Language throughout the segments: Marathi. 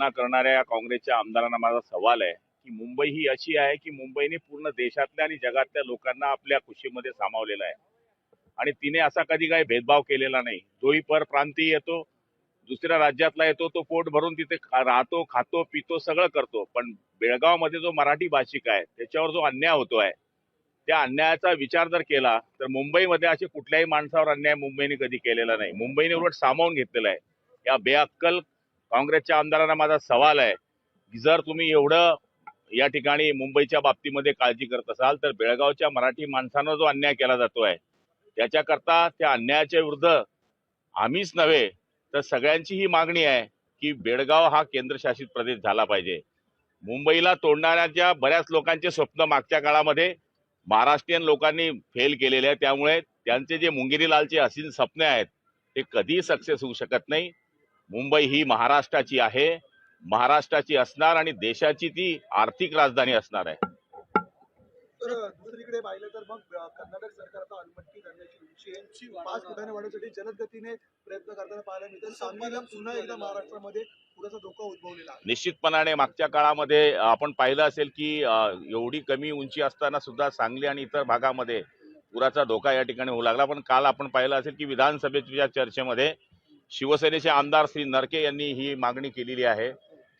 सामना करणाऱ्या या काँग्रेसच्या आमदारांना माझा सवाल आहे की मुंबई ही अशी आहे की मुंबईने पूर्ण देशातल्या आणि जगातल्या लोकांना आपल्या कुशीमध्ये सामावलेलं आहे. आणि तिने असा कधी काही भेदभाव केलेला नाही. तोही पर प्रांतीय येतो दुसऱ्या राज्यातला येतो तो पोट भरून तिथे राहतो खातो पितो सगळं करतो. पण बेळगावमध्ये जो मराठी भाषिक आहे त्याच्यावर जो अन्याय होतोय त्या अन्यायाचा विचार जर केला तर मुंबईमध्ये असे कुठल्याही माणसावर अन्याय मुंबईने कधी केलेला नाही. मुंबईने उलट सामावून घेतलेला आहे. या बेअक्कल काँग्रेसच्या आमदारांना माझा सवाल आहे की जर तुम्ही एवढं या ठिकाणी मुंबईच्या बाबतीमध्ये काळजी करत असाल तर बेळगावच्या मराठी माणसांना जो अन्याय केला जातो आहे त्याच्याकरता त्या अन्यायाच्या विरुद्ध आम्हीच नव्हे तर सगळ्यांची ही मागणी आहे की बेळगाव हा केंद्रशासित प्रदेश झाला पाहिजे. मुंबईला तोडणाऱ्या बऱ्याच लोकांचे स्वप्न मागच्या काळामध्ये महाराष्ट्रीयन लोकांनी फेल केलेले आहे त्यामुळे त्यांचे जे मुंगिरीलालचे असीन स्वप्ने आहेत ते कधीही सक्सेस होऊ शकत नाही. मुंबई ही महाराष्ट्राची आहे. महाराष्ट्राची असणार आणि देशाची ती आर्थिक राजधानी असणार आहे. तर दुसरीकडे पाहिलं तर मग कर्नाटक सरकार आता अलमट्टी धरणाची उंची पाच फुटाने वाढवण्यासाठी जलद गतीने प्रयत्न करताना पाहायला मिळतात सांगलीला पुन्हा एकदा महाराष्ट्रामध्ये धोका उद्भवलेला निश्चितपणाने मागच्या काळामध्ये आपण पाहिलं असेल की एवढी कमी उंची असताना सुद्धा सांगली आणि इतर भागामध्ये पुराचा धोका या ठिकाणी होऊ लागला. पण काल आपण पाहिलं असेल की विधानसभेच्या चर्चेमध्ये शिवसेनेचे आमदार श्री नरके यांनी ही मागणी केलेली आहे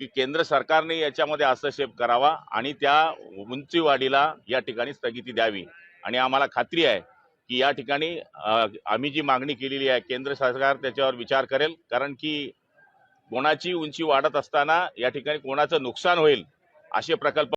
की केंद्र सरकारने याच्यामध्ये हस्तक्षेप करावा आणि त्या उंचीवाढीला या ठिकाणी स्थगिती द्यावी. आणि आम्हाला खात्री आहे की या ठिकाणी आम्ही जी मागणी केलेली आहे केंद्र सरकार त्याच्यावर विचार करेल. कारण की कोणाची उंची वाढत असताना या ठिकाणी कोणाचं नुकसान होईल असे प्रकल्प